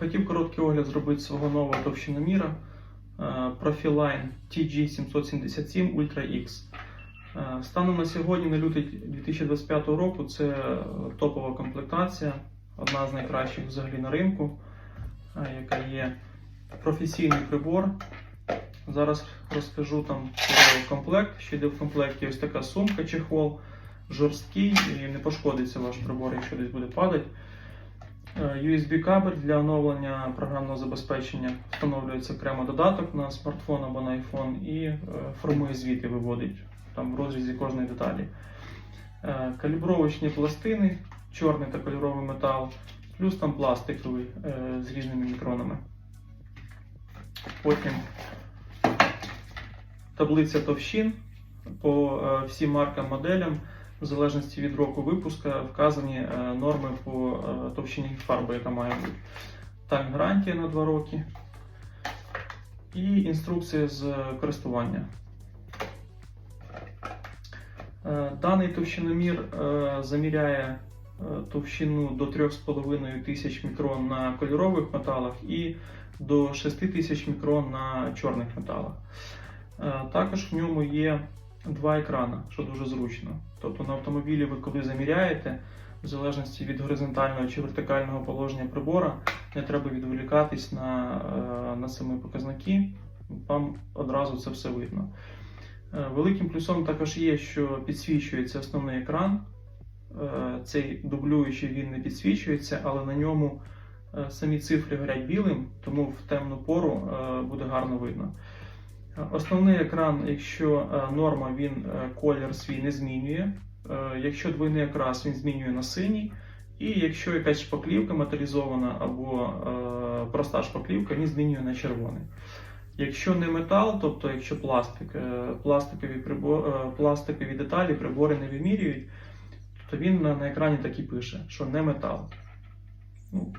Хотів короткий огляд зробити свого нового товщиноміра е, Profiline TG777 Ultra X. Станом на сьогодні, на лютий 2025 року, це топова комплектація, одна з найкращих взагалі на ринку, е, яка є професійний прибор. Зараз розкажу там про комплект. Що йде в комплекті ось така сумка, чехол, жорсткий і не пошкодиться ваш прибор, якщо десь буде падати. Е, USB-кабель для оновлення програмного забезпечення встановлюється окремо додаток на смартфон або на iPhone і е, формує звіти, виводить там в розрізі кожної деталі. Е, Калібровочні пластини, чорний та кольоровий метал, плюс там пластиковий з різними мікронами. Потім таблиця товщин по всім маркам моделям. В залежності від року випуска вказані е, норми по е, товщині фарби, яка має бути. Так, гарантія на 2 роки. І інструкція з користування. Е, Даний товщиномір заміряє товщину до 3,5 тисяч мікрон на кольорових металах і до 6 тисяч мікрон на чорних металах. Також в ньому є два екрани, що дуже зручно. Тобто на автомобілі ви коли заміряєте, в залежності від горизонтального чи вертикального положення прибора, не треба відволікатись на, е, на самі показники, вам одразу це все видно. Е, Великим плюсом також є, що підсвічується основний екран. Е, Цей дублюючий він не підсвічується, але на ньому самі цифри горять білим, тому в темну пору буде гарно видно. Основний екран, якщо е, норма, він е, колір свій не змінює. Е, Якщо двойний окрас, він змінює на синій. І якщо якась шпаклівка металізована або е, проста шпаклівка, він змінює на червоний. Якщо не метал, тобто якщо пластик, е, пластикові, прибор, е, пластикові деталі прибори не вимірюють, то він на, на екрані так і пише, що не метал. Ну,